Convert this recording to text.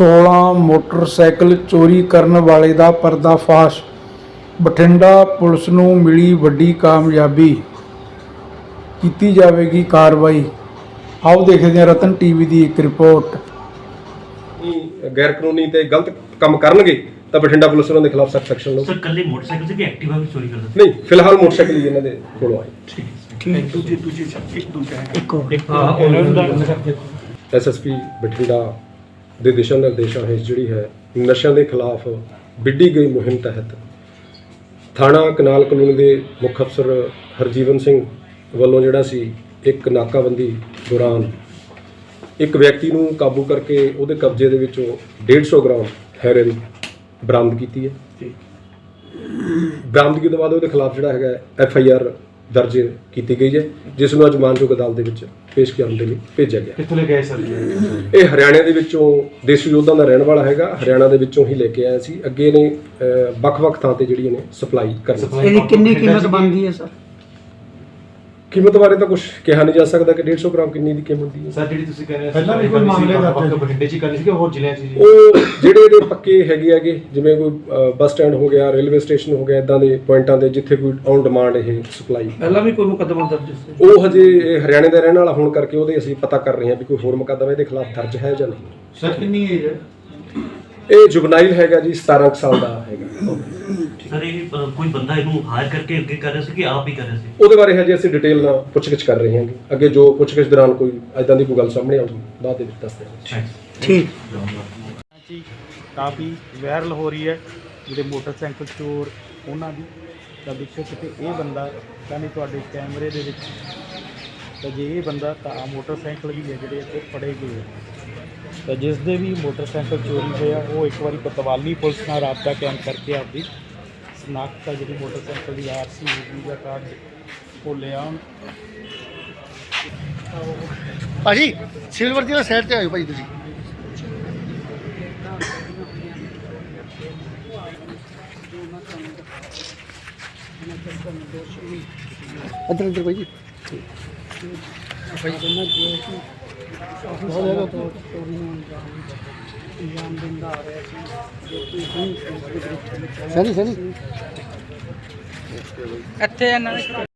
16 motorcycle ਚੋਰੀ ਕਰਨ ਵਾਲੇ ਦਾ ਪਰਦਾਫਾਸ਼। ਬਠਿੰਡਾ ਪੁਲਿਸ ਨੂੰ ਮਿਲੀ ਵੱਡੀ ਕਾਮਯਾਬੀ। ਕੀਤੀ ਜਾਵੇਗੀ ਕਾਰਵਾਈ। ਆਓ ਦੇਖਦੇ ਹਾਂ ਰਤਨ ਟੀਵੀ ਦੀ ਇੱਕ ਰਿਪੋਰਟ। ਗੈਰ ਕਾਨੂੰਨੀ ਤੇ ਗਲਤ ਕੰਮ ਕਰਨਗੇ ਤਾਂ ਬਠਿੰਡਾ ਪੁਲਿਸ ਉਹਨਾਂ ਦੇ ਖਿਲਾਫ ਸਖਤ ਐਕਸ਼ਨ ਲਓ। ਸਰ ਕੱਲੇ ਮੋਟਰਸਾਈਕਲ ਸੀ ਕਿ ਐਕਟਿਵਾ ਵੀ ਚੋਰੀ ਕਰਦੇ ਨਹੀਂ ਫਿਲਹਾਲ ਮੋਟਰਸਾਈਕਲ ਹੀ ਇਹਨਾਂ ਦੇ ਕੋਲੋਂ ਆਏ। ਐਸਐਸਪੀ ਬਠਿੰਡਾ ਦੇ ਦਿਸ਼ਾ ਨਿਰਦੇਸ਼ਾਂ ਹੇਠ ਜਿਹੜੀ ਹੈ ਨਸ਼ਿਆਂ ਦੇ ਖਿਲਾਫ ਵਿੱਢੀ ਗਈ ਮੁਹਿੰਮ ਤਹਿਤ ਥਾਣਾ ਕਨਾਲ ਕਲੋਨੀ ਦੇ ਮੁੱਖ ਅਫਸਰ ਹਰਜੀਵਨ ਸਿੰਘ ਵੱਲੋਂ ਜਿਹੜਾ ਸੀ ਇੱਕ ਨਾਕਾਬੰਦੀ ਦੌਰਾਨ ਇੱਕ ਵਿਅਕਤੀ ਨੂੰ ਕਾਬੂ ਕਰਕੇ ਉਹਦੇ ਕਬਜ਼ੇ ਦੇ ਵਿੱਚੋਂ 150 ਗ੍ਰਾਮ ਹੈਰੋਇਨ ਬਰਾਮਦ ਕੀਤੀ ਹੈ। ਬਰਾਮਦਗੀ ਤੋਂ ਬਾਅਦ ਉਹਦੇ ਖਿਲਾਫ ਜਿਹੜਾ ਹੈਗਾ ਐਫ ਆਈ ਆਰ ਦਰਜ ਕੀਤੀ ਗਈ ਹੈ ਜਿਸ ਨੂੰ ਅੱਜ ਮਾਨਯੋਗ ਅਦਾਲਤ ਦੇ ਵਿੱਚ ਪੇਸ਼ ਕਰਨ ਦੇ ਲਈ ਭੇਜਿਆ ਗਿਆ। ਕਿੱਥੋਂ ਲੈ ਗਏ ਸਰ? ਇਹ ਹਰਿਆਣੇ ਦੇ ਵਿੱਚੋਂ ਦੇਸੀ ਯੋਧਾਂ ਦਾ ਰਹਿਣ ਵਾਲਾ ਹੈਗਾ ਹਰਿਆਣਾ ਦੇ ਵਿੱਚੋਂ ਹੀ ਲੈ ਕੇ ਆਇਆ ਸੀ। ਅੱਗੇ ਨੇ ਵੱਖ-ਵੱਖ ਥਾਂ ਤੇ ਜਿਹੜੀ ਇਹਨੇ ਸਪਲਾਈ ਕਰਨੀ ਸੀ। ਇਹਦੀ ਕਿੰਨੀ ਕੀਮਤ ਬਣਦੀ ਹੈ ਸਰ? ਕੀਮਤ ਬਾਰੇ ਤਾਂ ਕੁਝ ਕਿਹਾ ਨਹੀਂ ਜਾ ਸਕਦਾ ਕਿ 150 ਗ੍ਰਾਮ ਕਿੰਨੀ ਦੀ ਕੀਮਤ ਦੀ ਹੈ। ਸਰ ਜਿਹੜੀ ਤੁਸੀਂ ਕਹਿ ਰਹੇ ਪਹਿਲਾਂ ਵੀ ਕੋਈ ਮਾਮਲੇ ਹੈ? ਬਠਿੰਡੇ ਚ ਕਰਨੀ ਸੀ ਕਿ ਹੋਰ ਜ਼ਿਲ੍ਹਿਆਂ ਚ ਜੀ? ਉਹ ਜਿਹੜੇ ਇਹਦੇ ਪੱਕੇ ਹੈਗੇ ਹੈਗੇ ਜਿਵੇਂ ਕੋਈ ਬੱਸ ਸਟੈਂਡ ਹੋ ਗਿਆ ਰੇਲਵੇ ਸਟੇਸ਼ਨ ਹੋ ਗਿਆ ਇਦਾਂ ਦੇ ਪੁਆਇੰਟਾਂ ਤੇ ਜਿੱਥੇ ਕੋਈ ਔਨ ਡਿਮਾਂਡ ਇਹ ਸਪਲਾਈ ਪਹਿਲਾਂ ਵੀ ਕੋਈ ਮੁਕੱਦਮਾ ਦਰਜ ਸੀ? ਉਹ ਹਜੇ ਹਰਿਆਣੇ ਦਾ ਰਹਿਣ ਵਾਲਾ ਹੋਣ ਕਰਕੇ ਉਹਦੇ ਅਸੀਂ ਪਤਾ ਕਰ ਰਹੇ ਹਾਂ ਵੀ ਕੋਈ ਹੋਰ ਮੁਕੱਦਮਾ ਇਹਦੇ ਖਿਲਾਫ ਦਰਜ ਹੈ ਜਾਂ ਨਹੀਂ। ਸਰ ਕਿੰਨੀ ਏਜ ਹੈ? ਇਹ ਜੁਗਨਾਈਲ ਹੈਗਾ ਜੀ 17 ਕੁ ਸਾਲ ਦਾ ਹੈਗਾ। ਸਰ ਇਹ ਅ, ਕੋਈ ਬੰਦਾ ਇਹਨੂੰ ਹਾਇਰ ਕਰਕੇ ਅੱਗੇ ਕਰ ਰਿਹਾ ਸੀ ਕਿ ਆਪ ਹੀ ਕਰ ਰਿਹਾ ਸੀ? ਉਹਦੇ ਬਾਰੇ ਹਜੇ ਅਸੀਂ ਡਿਟੇਲ ਨਾਲ ਪੁੱਛਗਿੱਛ ਕਰ ਰਹੇ ਹਾਂਗੇ। ਅੱਗੇ ਜੋ ਪੁੱਛਗਿੱਛ ਦੌਰਾਨ ਕੋਈ ਐਦਾਂ ਦੀ ਕੋਈ ਗੱਲ ਸਾਹਮਣੇ ਆਊਗੀ ਬਾਅਦ ਦੇ ਵਿੱਚ ਦੱਸਦੇ ਹਾਂ ਠੀਕ। ਜੀ ਕਾਫੀ ਵਾਇਰਲ ਹੋ ਰਹੀ ਹੈ। ਜਿਹੜੇ ਮੋਟਰਸਾਈਕਲ ਚੋਰ ਉਹਨਾਂ ਦੀ ਤਾਂ ਦੇਖੋ ਕਿਤੇ ਇਹ ਬੰਦਾ ਨਹੀਂ ਤੁਹਾਡੇ ਕੈਮਰੇ ਦੇ ਵਿੱਚ ਤਾਂ ਜੇ ਇਹ ਬੰਦਾ ਤਾਂ ਮੋਟਰਸਾਈਕਲ ਵੀ ਹੈ ਜਿਹੜੇ ਇੱਥੇ ਫੜੇ ਗਏ। ਤਾਂ ਜਿਸ ਦੇ ਵੀ ਮੋਟਰਸਾਈਕਲ ਚੋਰੀ ਹੋਇਆ ਉਹ ਇੱਕ ਵਾਰੀ ਪਤਵਾਲੀ ਪੁਲਿਸ ਨਾਲ ਰਾਬਤਾ ਕਾਇਮ ਕਰਕੇ ਆਪਦੀ ਸਨਾਖਤ ਆ ਜਿਹੜੀ ਮੋਟਰਸਾਈਕਲ ਦੀ ਆਰਸੀ ਹੋਊਗੀ ਜਾਂ ਕਾਰਡ ਉਹ ਲੈ ਆਉਣ। ਭਾਜੀ ਸਿਲਵਰ ਦੀ ਸਾਈਡ ਤੇ ਆਇਓ ਭਾਜੀ ਤੁਸੀਂ। ਅੰਦਰ ਅੰਦਰ ਭਾਜੀ। ਸਨੀ ਸਨੀ ਇੱਥੇ ਇਹਨਾਂ ਨੇ